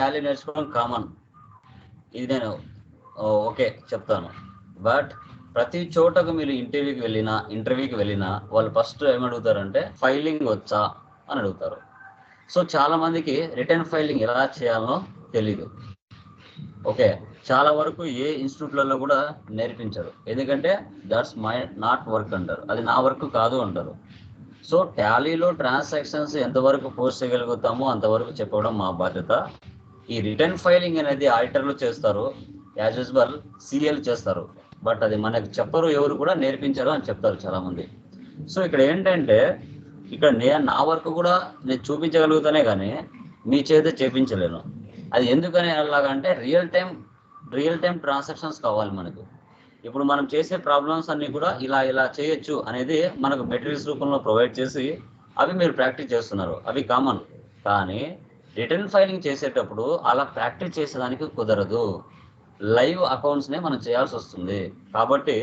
Tally నేర్చుకోవడం common ఇది నేను ఓకే చెప్తాను. బట్ ప్రతి చోటకు మీరు ఇంటర్వ్యూకి వెళ్ళినా ఇంటర్వ్యూకి వెళ్ళినా వాళ్ళు ఫస్ట్ ఏమడుగుతారంటే ఫైలింగ్ వచ్చా? అని అడుగుతారు. సో చాలా మందికి రిటర్న్ ఫైలింగ్ ఎలా చేయాలో తెలీదు. ఓకే చాలా వరకు ఏ ఇన్స్టిట్యూట్లలో కూడా నేర్పించరు. ఎందుకంటే దట్స్ మై నాట్ వర్క్ అంటారు. అది నా వర్క్ కాదు అంటారు. సో టాలీలో ట్రాన్సాక్షన్స్ ఎంతవరకు పోస్ట్ చేయగలుగుతామో అంతవరకు చెప్పడం మా బాధ్యత. ఈ రిటర్న్ ఫైలింగ్ అనేది ఆడిటర్లు చేస్తారు యాజ్ యూజువల్ సీఏలు చేస్తారు. బట్ అది మనకు చెప్పరు ఎవరు కూడా నేర్పించరు అని చెప్తారు చాలామంది. సో ఇక్కడ ఏంటంటే ఇక్కడ నేను నా వర్క్ కూడా నేను చూపించగలుగుతానే కానీ మీ చేత చేపించలేను. అది ఎందుకని అలాగంటే real time real time transactions కావాలి మనకు. ఇప్పుడు మనం చేసే ప్రాబ్లమ్స్ అన్నీ కూడా ఇలా ఇలా చేయొచ్చు అనేది మనకు మెటీరియల్స్ రూపంలో ప్రొవైడ్ చేసి అవి మీరు ప్రాక్టీస్ చేస్తున్నారు. అవి కామన్ కానీ రిటర్న్ ఫైలింగ్ చేసేటప్పుడు అలా ప్రాక్టీస్ చేసేదానికి కుదరదు. లైవ్ అకౌంట్స్నే మనం చేయాల్సి వస్తుంది. కాబట్టి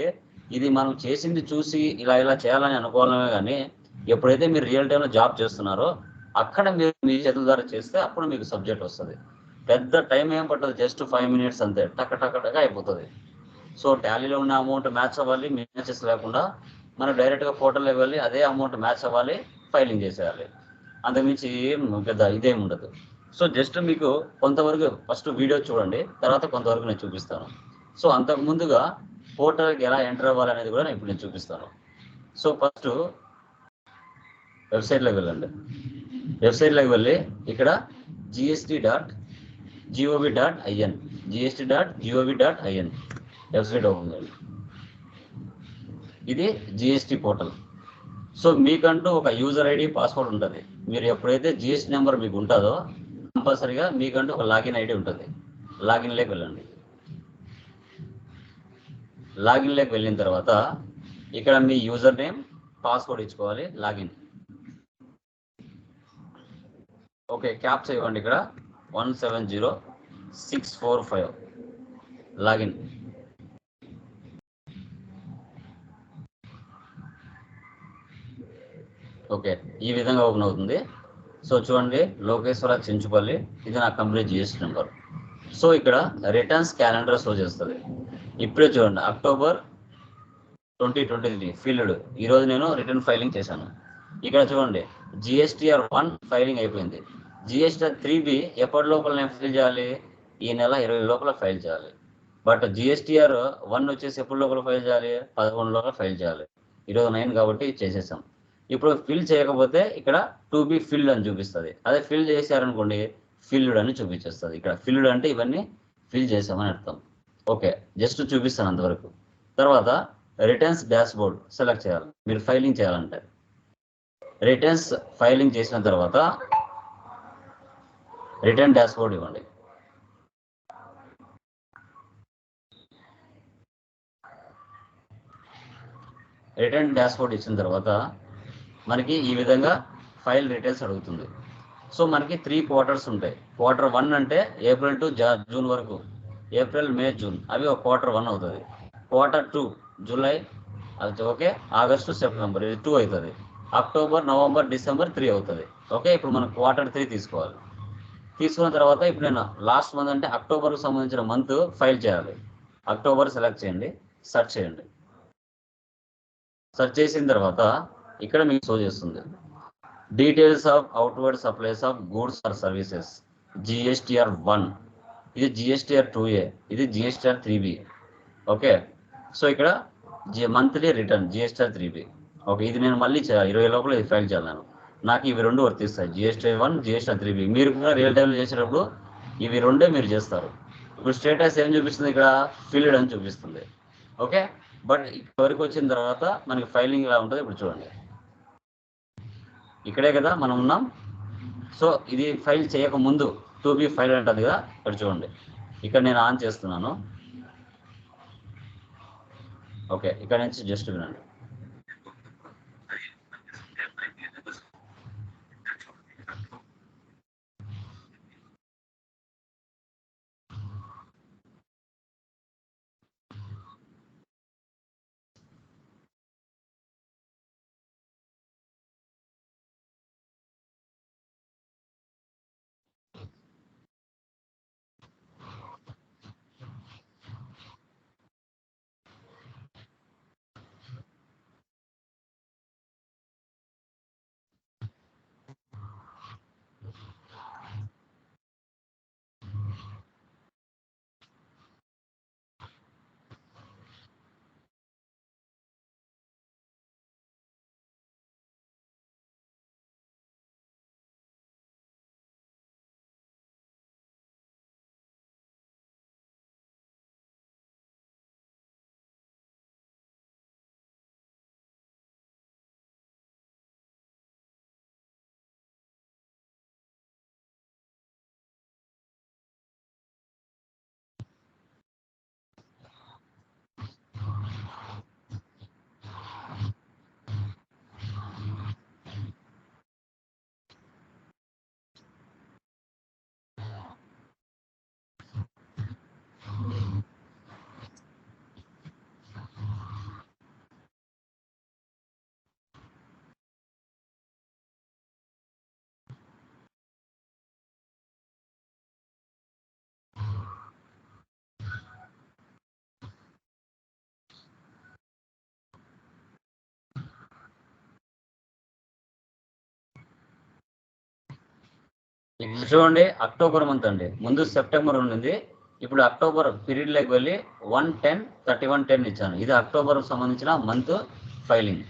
ఇది మనం చేసింది చూసి ఇలా ఇలా చేయాలని అనుకోవడమే కానీ ఎప్పుడైతే మీరు రియల్ టైంలో జాబ్ చేస్తున్నారో అక్కడ మీరు మీ చేతుల ద్వారా చేస్తే అప్పుడు మీకు సబ్జెక్ట్ వస్తుంది. పెద్ద టైం ఏం పట్టదు జస్ట్ ఫైవ్ మినిట్స్ అంతే టక టక టక అయిపోతుంది. సో టాలీలో ఉన్న అమౌంట్ మ్యాచ్ అవ్వాలి మ్యాచెస్ లేకుండా మనం డైరెక్ట్గా ఫోటోలు వెళ్ళి అదే అమౌంట్ మ్యాచ్ అవ్వాలి ఫైలింగ్ చేసేయాలి. అంతకుమించి ఏం పెద్ద ఇదేం ఉండదు. సో జస్ట్ మీకు కొంతవరకు ఫస్ట్ వీడియో చూడండి తర్వాత కొంతవరకు నేను చూపిస్తాను. సో అంతకు ముందుగా పోర్టల్కి ఎలా ఎంటర్ అవ్వాలి అనేది కూడా నేను ఇప్పుడు నేను చూపిస్తాను. సో ఫస్ట్ వెబ్సైట్లోకి వెళ్ళండి. వెబ్సైట్లోకి వెళ్ళి ఇక్కడ GST dot G O V dot I N GST dot G O V dot I N website open ఇది జిఎస్టీ పోర్టల్ సో మీకంటూ ఒక యూజర్ ఐడి పాస్వర్డ్ ఉంటుంది. మీరు ఎప్పుడైతే జిఎస్టీ నెంబర్ మీకు ఉంటుందో కంపల్సరీగా మీకంటూ ఒక లాగిన్ ఐడి ఉంటుంది. లాగిన్లోకి వెళ్ళండి. లాగిన్లోకి వెళ్ళిన తర్వాత ఇక్కడ మీ యూజర్ నేమ్ పాస్వర్డ్ ఇచ్చుకోవాలి లాగిన్. ఓకే క్యాప్స్ ఇవ్వండి ఇక్కడ. One seven zero six four five. Login. Okay. ఈ విధంగా ఓపెన్ అవుతుంది. సో చూడండి లోకేశ్వర చించుపల్లి ఇది నా కంపెనీ జిఎస్టీ నెంబర్. సో ఇక్కడ రిటర్న్స్ క్యాలెండర్ షో చేస్తుంది. ఇప్పుడే చూడండి October twenty twenty three filed ఈరోజు నేను రిటర్న్ ఫైలింగ్ చేశాను. ఇక్కడ చూడండి జిఎస్టీఆర్ వన్ ఫైలింగ్ అయిపోయింది. జిఎస్టీఆర్ త్రీ బి ఎప్పటి లోపల నేను ఫైల్ చేయాలి? ఈ నెల ఇరవై లోపల ఫైల్ చేయాలి. బట్ జిఎస్టీఆర్ వన్ వచ్చేసి ఎప్పటి లోపల ఫైల్ చేయాలి? పదకొండు లోపల ఫైల్ చేయాలి. ఈరోజు నైన్ కాబట్టి చేసేసాం. ఇప్పుడు ఫిల్ చేయకపోతే ఇక్కడ టు బి ఫిల్డ్ అని చూపిస్తుంది. అదే ఫిల్ చేశారనుకోండి ఫిల్డ్ అని చూపించేస్తుంది. ఇక్కడ ఫిల్డ్ అంటే ఇవన్నీ ఫిల్ చేసామని అర్థం. ఓకే జస్ట్ చూపిస్తాను అంతవరకు. తర్వాత రిటర్న్స్ డాష్ బోర్డ్ సెలెక్ట్ చేయాలి. మీరు ఫైలింగ్ చేయాలంటే. రిటర్న్స్ ఫైలింగ్ చేసిన తర్వాత రిటర్న్ డాష్ బోర్డ్ ఇవ్వండి. రిటర్న్ డాష్ బోర్డ్ ఇచ్చిన తర్వాత మనకి ఈ విధంగా ఫైల్ డీటెయిల్స్ అడుగుతుంది. సో మనకి త్రీ క్వార్టర్స్ ఉంటాయి. క్వార్టర్ వన్ అంటే ఏప్రిల్ టు జా జూన్ వరకు. ఏప్రిల్ మే జూన్ అవి ఒక క్వార్టర్ వన్ అవుతుంది. క్వార్టర్ టూ జూలై అది ఓకే ఆగస్టు సెప్టెంబర్ ఇది టూ అవుతుంది. అక్టోబర్ నవంబర్ డిసెంబర్ త్రీ అవుతుంది. ఓకే ఇప్పుడు మనం క్వార్టర్ త్రీ తీసుకోవాలి. తీసుకున్న తర్వాత ఇప్పుడు నేను లాస్ట్ మంత్ అంటే అక్టోబర్కి సంబంధించిన మంత్ ఫైల్ చేయాలి. అక్టోబర్ సెలెక్ట్ చేయండి. సెర్చ్ చేయండి. సెర్చ్ చేసిన తర్వాత ఇక్కడ మీకు షో చేస్తుంది. Details of outward supplies of goods or services GSTR one ఇది జిఎస్టిఆర్ టూ ఏ ఇది GSTR three B okay so ఇక్కడ G monthly return GSTR three B okay ఇది నేను మళ్ళీ ఇరవై లోపల ఇది ఫైల్ చేయాలి నాకు ఇవి రెండు వర్తిస్తాయి. GSTR one GSTR three B మీరు కూడా రియల్ టైంలో చేసేటప్పుడు ఇవి రెండే మీరు చేస్తారు. ఇప్పుడు స్టేటస్ ఏం చూపిస్తుంది ఇక్కడ? ఫిల్డ్ అని చూపిస్తుంది. ఓకే బట్ ఇప్పటివరకు వచ్చిన తర్వాత మనకి ఫైలింగ్ ఇలా ఉంటుంది ఇప్పుడు చూడండి. ఇక్కడే కదా మనం ఉన్నాం. సో ఇది ఫైల్ చేయక ముందు టూ బి ఫైల్ అంటుంది కదా ఇక్కడ చూడండి. ఇక్కడ నేను ఆన్ చేస్తున్నాను. ఓకే ఇక్కడ నుంచి జస్ట్ వినండి. చూడండి అక్టోబర్ మంత్ అండి. ముందు సెప్టెంబర్ ఉండింది. ఇప్పుడు అక్టోబర్ పీరియడ్లోకి వెళ్ళి one ten thirty one ten ఇచ్చాను. ఇది అక్టోబర్ సంబంధించిన మంత్ ఫైలింగ్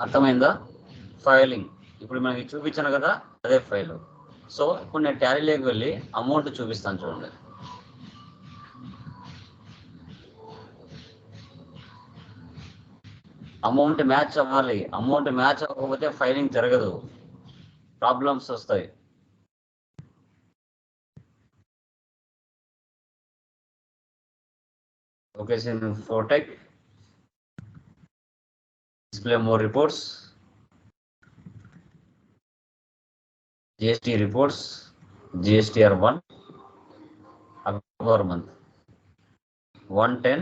అర్థమైందా? ఫైలింగ్ ఇప్పుడు మనకి చూపించాను కదా అదే ఫైల్ సో ఇప్పుడు నేను ట్యాలీలోకి వెళ్ళి అమౌంట్ చూపిస్తాను చూడండి. అమౌంట్ మ్యాచ్ అవ్వాలి. అమౌంట్ మ్యాచ్ అవ్వకపోతే ఫైలింగ్ జరగదు. ప్రాబ్లమ్స్ వస్తాయి. ఓకే సార్ ఫోటెక్ display more reports. GST reports GSTR 1 October month. 110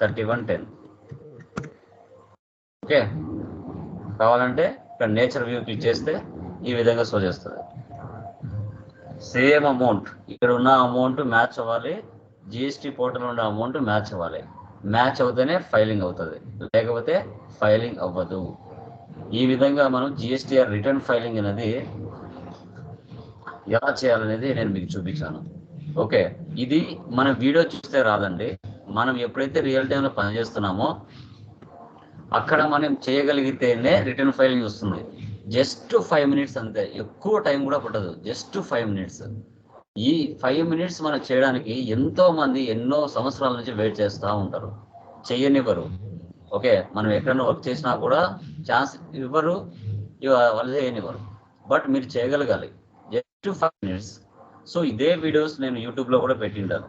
3110 okay కావాలంటే ఇక్కడ నేచర్ వ్యూ క్లిక్ చేస్తే ఈ విధంగా షో చేస్తుంది. సేమ్ అమౌంట్ ఇక్కడ ఉన్న అమౌంట్ మ్యాచ్ అవ్వాలి. జిఎస్టీ పోర్టల్ ఉన్న అమౌంట్ మ్యాచ్ అవ్వాలి. మ్యాచ్ అవుతేనే ఫైలింగ్ అవుతుంది. లేకపోతే ఫైలింగ్ అవ్వదు. ఈ విధంగా మనం జిఎస్టీఆర్ రిటర్న్ ఫైలింగ్ అనేది ఎలా చేయాలనేది నేను మీకు చూపించాను. ఓకే ఇది మన వీడియో చూస్తే రాదండి. మనం ఎప్పుడైతే రియల్ టైంలో పనిచేస్తున్నామో అక్కడ మనం చేయగలిగితేనే రిటర్న్ ఫైలింగ్ వస్తుంది. జస్ట్ ఫైవ్ మినిట్స్ అంతే. ఎక్కువ టైం కూడా పట్టదు. Just five minutes. ఈ ఫైవ్ మినిట్స్ మనం చేయడానికి ఎంతో మంది ఎన్నో సంవత్సరాల నుంచి వెయిట్ చేస్తూ ఉంటారు. చెయ్యనివ్వరు ఓకే? మనం ఎక్కడైనా వర్క్ చేసినా కూడా ఛాన్స్ ఇవ్వరు వాళ్ళు చేయనివ్వరు. బట్ మీరు చేయగలగాలి. జస్ట్ ఫైవ్ మినిట్స్ సో ఇదే వీడియోస్ నేను యూట్యూబ్లో కూడా పెట్టింటాను.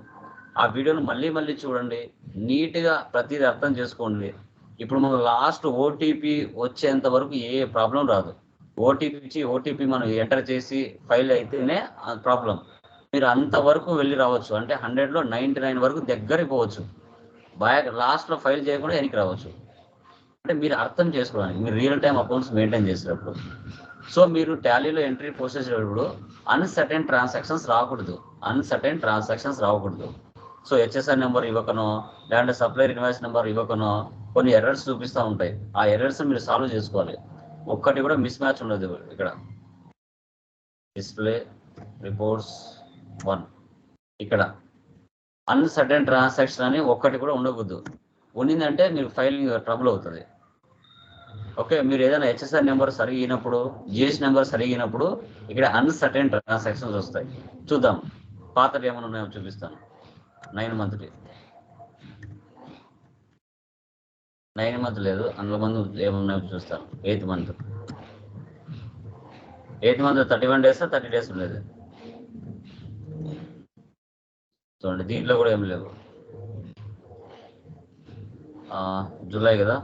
ఆ వీడియోను మళ్ళీ మళ్ళీ చూడండి. నీట్గా ప్రతిదీ అర్థం చేసుకోండి. ఇప్పుడు మనం లాస్ట్ ఓటీపీ వచ్చేంత వరకు ఏ ప్రాబ్లం రాదు. ఓటీపీ ఇచ్చి ఓటీపీ మనం ఎంటర్ చేసి ఫైల్ అయితేనే ప్రాబ్లం మీరు అంతవరకు వెళ్ళి రావచ్చు. అంటే హండ్రెడ్లో నైంటీ నైన్ వరకు దగ్గరికి పోవచ్చు. బ్యాక్ లాస్ట్లో ఫైల్ చేయకుండా వెనక్కి రావచ్చు. అంటే మీరు అర్థం చేసుకోవడానికి మీరు రియల్ టైం అకౌంట్స్ మెయింటైన్ చేసేటప్పుడు. సో మీరు టాలీలో ఎంట్రీ పోస్ట్ చేసేటప్పుడు అన్సర్టెన్ ట్రాన్సాక్షన్స్ రాకూడదు. అన్సర్టెన్ ట్రాన్సాక్షన్స్ రాకూడదు. సో హెచ్ఎస్ఆర్ నెంబర్ ఇవ్వకనో లేదంటే సప్లైర్ ఇన్వాయిస్ నెంబర్ ఇవ్వకనో కొన్ని ఎర్రర్స్ చూపిస్తూ ఉంటాయి. ఆ ఎర్రర్స్ మీరు సాల్వ్ చేసుకోవాలి. ఒక్కటి కూడా మిస్ మ్యాచ్ ఉండదు ఇక్కడ. Display reports one. ఇక్కడ. అన్సర్టెన్ ట్రాన్సాక్షన్ అని ఒక్కటి కూడా ఉండకూడదు. ఉండిందంటే మీరు ఫైలింగ్ ట్రబుల్ అవుతుంది. ఓకే మీరు ఏదైనా హెచ్ఎస్ఆర్ నెంబర్ సరిగినప్పుడు జిఎస్ నెంబర్ సరిగినప్పుడు ఇక్కడ అన్సర్టెన్ ట్రాన్సాక్షన్స్ వస్తాయి. చూద్దాం. పాతవి ఏమైనా ఉన్నాయో చూపిస్తాను. నైన్ మంత్లీ నైన్ మంత్ లేదు. అందులో మంత్ ఏమున్నాయో చూస్తాను eighth month. Eighth month thirty one days thirty days ఉండేది. చూడండి దీంట్లో కూడా ఏం లేవు జూలై కదా?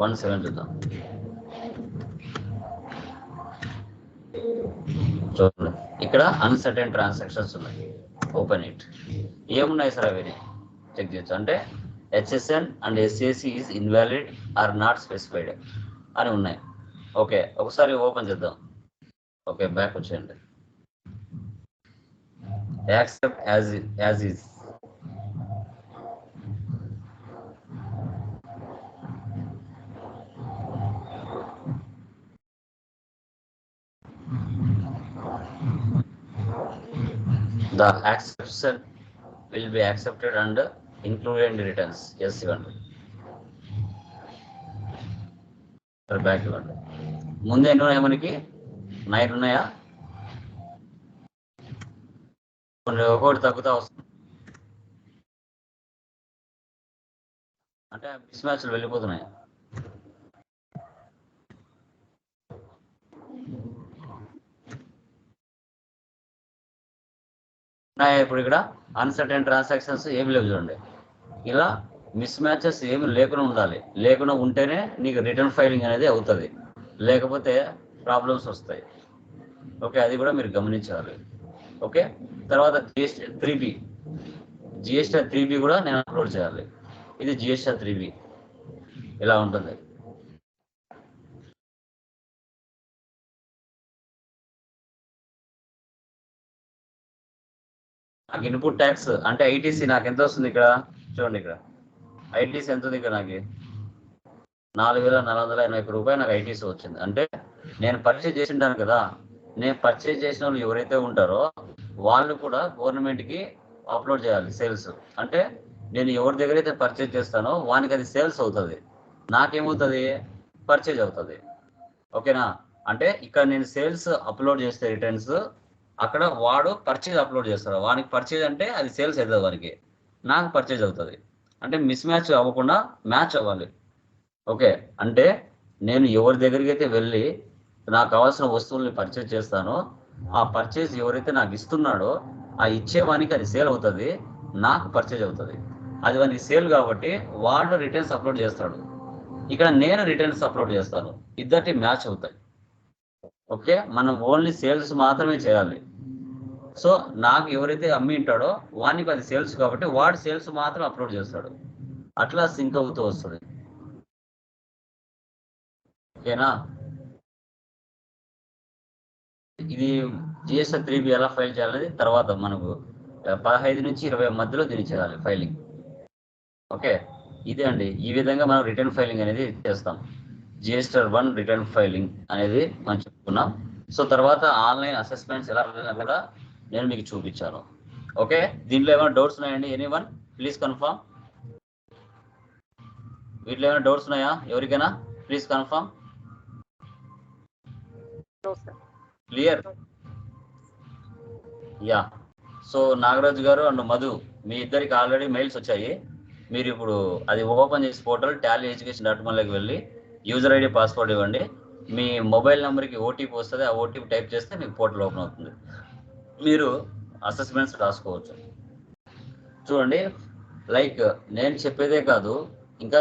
వన్ సెవెన్ చూద్దాం. చూడండి. ఇక్కడ అన్సర్టెన్ ట్రాన్సాక్షన్స్ ఉన్నాయి. ఓపెన్ ఇట్ ఏమున్నాయి సార్ అవి? చెక్ చేయొచ్చు. అంటే HSN and SAC is invalid or not specified అని ఉన్నాయి. ఓకే ఒకసారి ఓపెన్ చేద్దాం. ఓకే బ్యాక్ వచ్చేయండి. Accept as as is The acceptation will be accepted and included in the returns. Yes, ఇవ్వండి బ్యాక్ ఇవ్వండి ముందు ఎన్ని ఉన్నాయి మనకి నైన్ ఉన్నాయా కొన్ని ఒక్కొక్కటి తగ్గుతా వస్తుంది. అంటే మిస్ మ్యాచ్లు వెళ్ళిపోతున్నాయి. ఉన్నాయా ఇప్పుడు ఇక్కడ? అన్సర్టెన్ ట్రాన్సాక్షన్స్ ఏమి లేవు చూడండి. ఇలా మిస్ మ్యాచెస్ ఏమి లేకుండా ఉండాలి. లేకుండా ఉంటేనే నీకు రిటర్న్ ఫైలింగ్ అనేది అవుతుంది. లేకపోతే ప్రాబ్లమ్స్ వస్తాయి. ఓకే అది కూడా మీరు గమనించాలి. ఓకే? తర్వాత GST three B. GST three B కూడా నేను అప్లోడ్ చేయాలి. ఇది జిఎస్టీ త్రీ బి. ఇలా ఉంటుంది. నాకు ఇన్పుట్ ట్యాక్స్ అంటే ఐటీసీ నాకు ఎంత వస్తుంది ఇక్కడ? చూడండి ఇక్కడ. ఐటీసీ ఎంత ఉంది ఇక్కడ నాకు? నాలుగు వేల నాలుగు వందల ఎనభై ఒక్క రూపాయలు నాకు ఐటీసీ వచ్చింది. అంటే నేను పర్చేజ్ చేసి ఉంటాను కదా? నేను పర్చేజ్ చేసిన వాళ్ళు ఎవరైతే ఉంటారో వాళ్ళు కూడా గవర్నమెంట్కి అప్లోడ్ చేయాలి సేల్స్ అంటే నేను ఎవరి దగ్గర అయితే పర్చేజ్ చేస్తానో వానికి అది సేల్స్ అవుతుంది. నాకేమవుతుంది? పర్చేజ్ అవుతుంది. ఓకేనా? అంటే ఇక్కడ నేను సేల్స్ అప్లోడ్ చేస్తే రిటర్న్స్ అక్కడ వాడు పర్చేజ్ అప్లోడ్ చేస్తారు వానికి పర్చేజ్ అంటే అది సేల్స్ అవుతుంది వానికి. నాకు పర్చేజ్ అవుతుంది. అంటే మిస్ మ్యాచ్ అవ్వకుండా మ్యాచ్ అవ్వాలి. ఓకే? అంటే నేను ఎవరి దగ్గరికి అయితే వెళ్ళి నాకు కావాల్సిన వస్తువుల్ని పర్చేజ్ చేస్తానో. ఆ పర్చేజ్ ఎవరైతే నాకు ఇస్తున్నాడో ఆ ఇచ్చేవానికి అది సేల్ అవుతుంది నాకు పర్చేజ్ అవుతుంది. అది వానికి సేల్ కాబట్టి వాడు రిటర్న్స్ అప్లోడ్ చేస్తాడు. ఇక్కడ నేను రిటర్న్స్ అప్లోడ్ చేస్తాను. ఇద్దరికి మ్యాచ్ అవుతాయి. ఓకే మనం ఓన్లీ సేల్స్ మాత్రమే చేయాలి. సో నాకు ఎవరైతే అమ్మి ఉంటాడో వానికి అది సేల్స్ కాబట్టి వాడు సేల్స్ మాత్రం అప్లోడ్ చేస్తాడు. అట్లా సింక్ అవుతూ వస్తుంది. ఓకేనా ఇది జిఎస్ఆర్ త్రీ బి ఎలా ఫైల్ చేయాలనేది తర్వాత మనకు పదహైదు నుంచి ఇరవై మధ్యలో దీన్ని చేయాలి ఫైలింగ్. ఓకే? ఇదే అండి. ఈ విధంగా మనం రిటర్న్ ఫైలింగ్ అనేది చేస్తాం. జిఎస్టర్ వన్ రిటర్న్ ఫైలింగ్ అనేది మనం చెప్పుకున్నాం. సో తర్వాత ఆన్లైన్ అసెస్మెంట్స్ ఎలా కూడా నేను మీకు చూపించాను. ఓకే? దీంట్లో ఏమైనా డౌట్స్ ఉన్నాయండి? ఎనీ వన్ ప్లీజ్ కన్ఫర్మ్ వీటిలో ఏమైనా డౌట్స్ ఉన్నాయా? ఎవరికైనా? Please confirm clear yeah so Nagaraju garu and Madhu మీ ఇద్దరికి ఆల్రెడీ మెయిల్స్ వచ్చాయి. మీరు ఇప్పుడు అది ఓపెన్ చేసి పోర్టల్ టాలీ ఎడ్యుకేషన్ డాట్ కామ్లోకి వెళ్ళి యూజర్ ఐడి పాస్వర్డ్ ఇవ్వండి. మీ మొబైల్ నెంబర్కి ఓటీపీ వస్తుంది ఆ ఓటీపీ టైప్ చేస్తే మీకు పోర్టల్ ఓపెన్ అవుతుంది. మీరు అసెస్మెంట్స్ రాసుకోవచ్చు. చూడండి లైక్ నేను చెప్పేదే కాదు ఇంకా